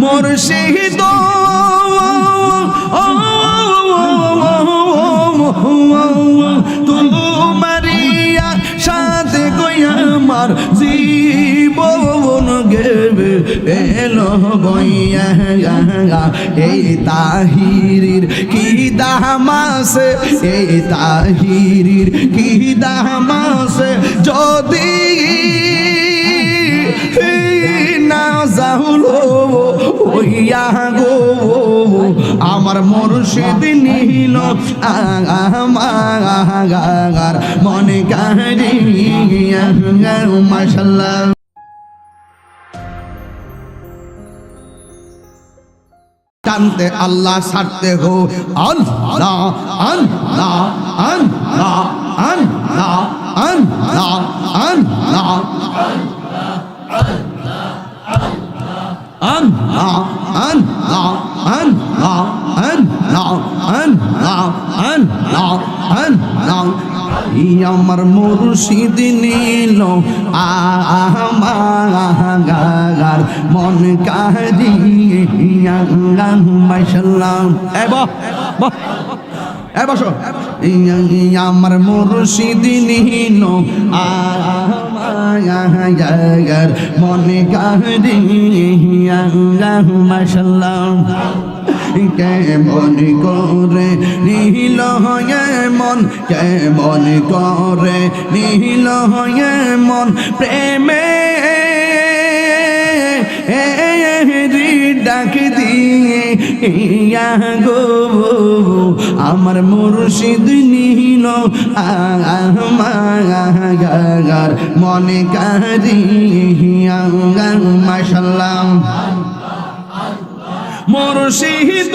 মুর্শিদ। তোমারিয়া সাথে কই আমার জীবন গেবে। এলো বইয়া এই তাহিরির কি দামাসে এই তাহিরির কি দামাসে যদি না যাহুলো গো আমার মুর্শিদ নিল আমার মনে কাহিয়া টানতে আল্লাহ ছাড়তে হো আল্লাহ আল্লাহ আল্লাহ আল্লাহ আল্লাহ আল্লাহ আল্লাহ আল্লাহ الله الله الله الله الله الله আমার মুর্শিদ নীল আমার মন কাহিয়াম আমার মুর্শিদ নীল আ আমার মনে কাহিয়া মাশাল্লাহ কেমন করে নীল হয়ে মন কেমন করে নীল হয়ে মন প্রেমে ডাক ইয়া গো আমার মুর্শিদ নীল আমার মনে কারিয়া মাশাল্লাহ। মুর্শিদ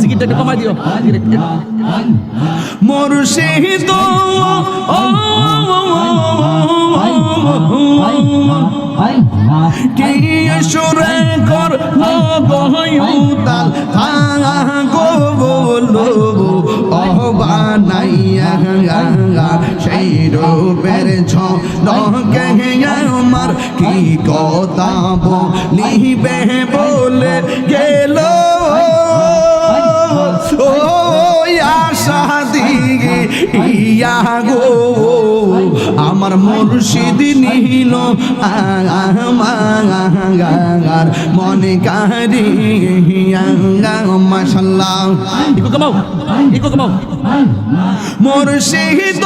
সিকিটটা একটু কমাই দিও। মুর্শিদ কি সুরে কর গহয়ুতাল গো বলো সেই রূপের লকে আমার কি কথা বলিবে বলে গেল। আশা দিগে ইয়া গো আমার মুর্শিদ নিল আমার মনে কারিয়া মাশাল্লাহ। ইকো মুর্শিদ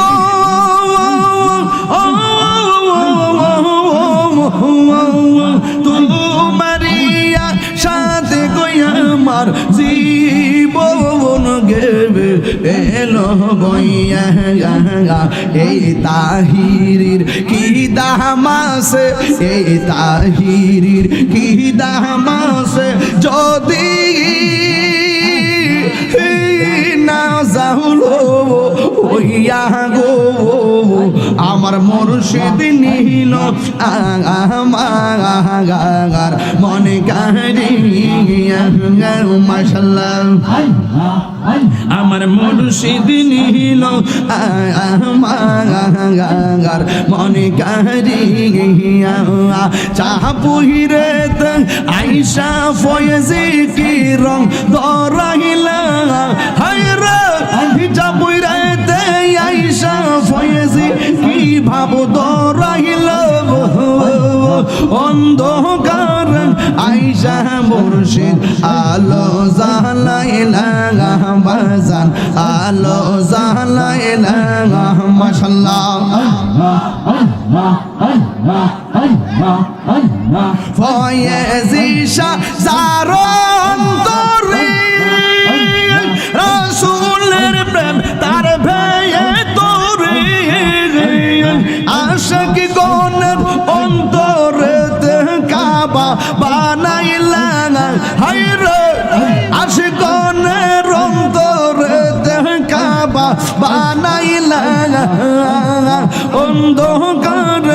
তোমারিয়া আমার জীবন গেবে, এলো বইয়া এই তাহিরির কি দামাসে এই তাহিরির কি দামাসে যদি আমার মুর্শিদ নিল আমার মনে কাহিয়া আমার মুর্শিদ নিল আমার মনে কাহিয়া চাহা পুহিরে আইসা ফয়েজি কি রং দরাইলা আইসা মুর্শিদ আলো জালাইলা বাজান আলো জালাইলা মাশাল্লাহ। ফয়েজি শাহ জারন হাইরে আশিকনের অন্তরে দেহ কাবা বানাইলা অন্ধকার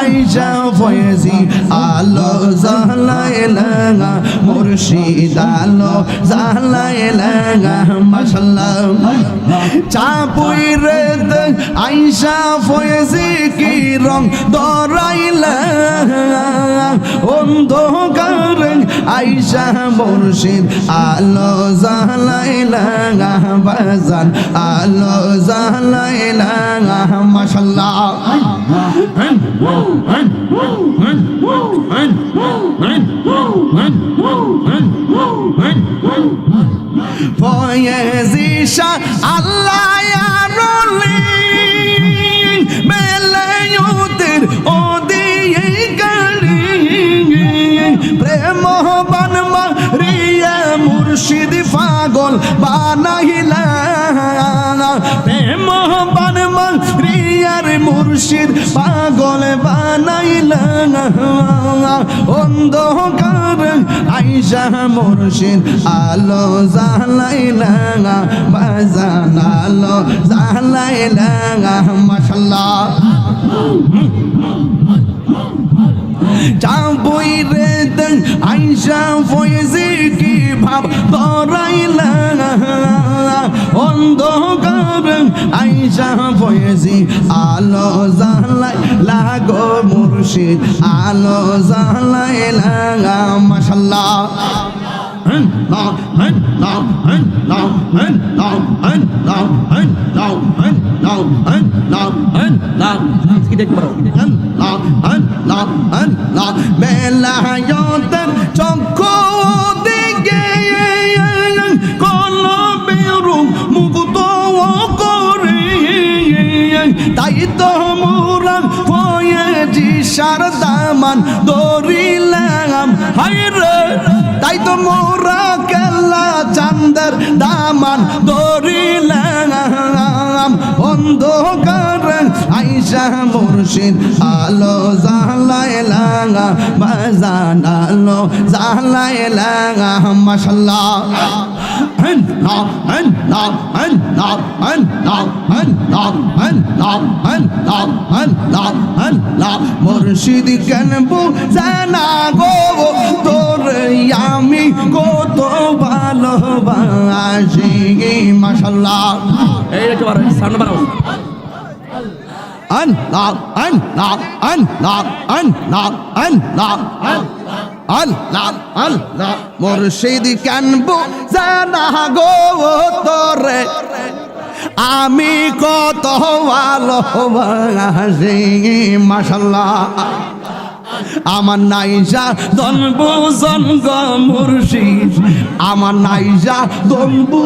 আইসা ফয়েজি, আলো জালাইলা মুর্শিদ আলো জালাইলা মাশাল্লাহ চাপুই রে আইসা ফয়েজি কি রং দরাইলা অন্ধকার আইসা মুর্শিদ আলো জালাইলা বাজান আলো জালাইলা মাশাল্লাহ ফয়েজিশা আল্লাহ রলি মেলায়ুতের ও দিয়ে গাড়ি প্রেম বান মারিয়া মুর্শিদ পাগল বানাইলা প্রেম বান মারিয়ার মুর্শিদ পাগল বানাইলা অন্ধকার আইসা মুর্শিদ, আলো জালাইলা বাজান আলো জালাইলা মাশাল্লাহ। চাবই রে দেন, আইসা ফয়েজি কি ভাব, ধরাইলা অন্ধকার আইসা ফয়েজি আলো জালাই লাগো মুর্শিদ আলো জালাই লাগা মাশাল্লাহ। দেখতে একটু সার দামান দরিলাম হাইরে তাই তো মোরা কেল্লা চান্দের দামান দরিলাম অন্ধকার আইসা মুর্শিদ আলো জালাইলা বাজান আলো জালাইলা মাশাল্লাহ। মুর্শিদ কেন জানা গো তোর আমি কত ভালোবাসি মাশাল্লাহ এই একটু বাড়াও সামনে বাড়াও an knock an knock an knock an knock মুর্শিদ কানবো, জানা গো আমি কত ভালোবাসি, মাশাল্লাহ। আমার নাইজা দনবু জনগ মুর্শিদ। আমার নাইজা দনবু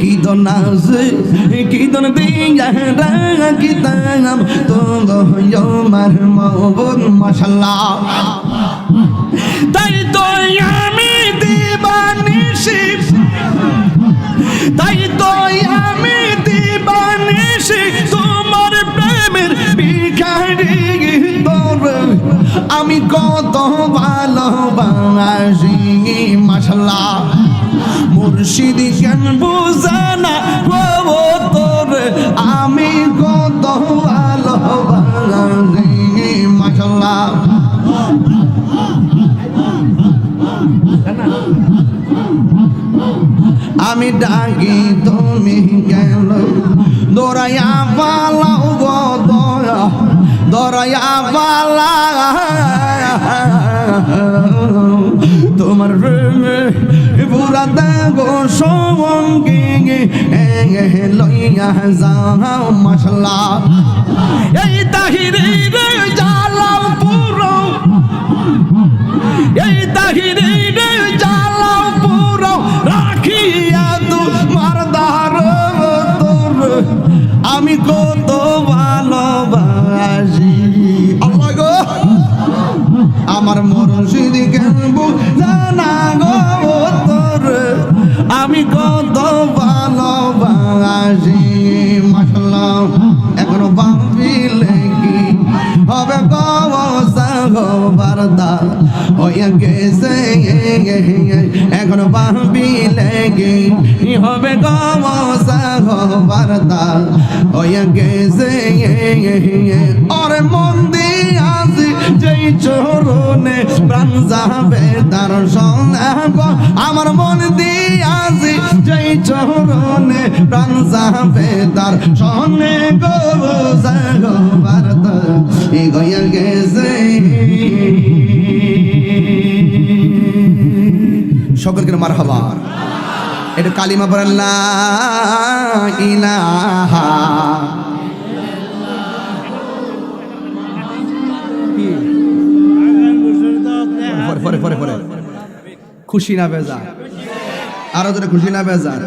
কীর্তন আছে কীর্তন দিয়া কীর্তন তো আমার মবন মশাল্লাহ। তাই তো আমি দিবানিশি তাই তো আমি দিবানিশি তোমার প্রেমের ভিখারি আমি কত ভালোবাসি, মাশাল্লাহ। মুর্শিদ কেন ডাকি, তুমি গেল। দৌড়াইয়া পালাও গো দয়া দৌড়াইয়া পালা তোমার প্রেমে পুরা দেব সঙ্গে লইয়া যাও, মশলা। এই তাহিরে জালাও আমি কত ভালোবাসি মাসাল্লাহ এখনও ভাবিলে কি হবে হয়ে গেছে, এখন পাবি লেগে হবে গমসা বারদার হয়ে গেছে ওর মন যেই চরণে প্রাণ যাবে সঙ্গ আমার মন দিয়াছি যেই চরণে প্রাণ যাবে সঙ্গে গো গেছে। সকলকে মার হবা একটু কালিমা পড়েন লা ইলাহা। পরে পরে পরে। খুশি না বেজা আরও জোরে খুশি না বেজার?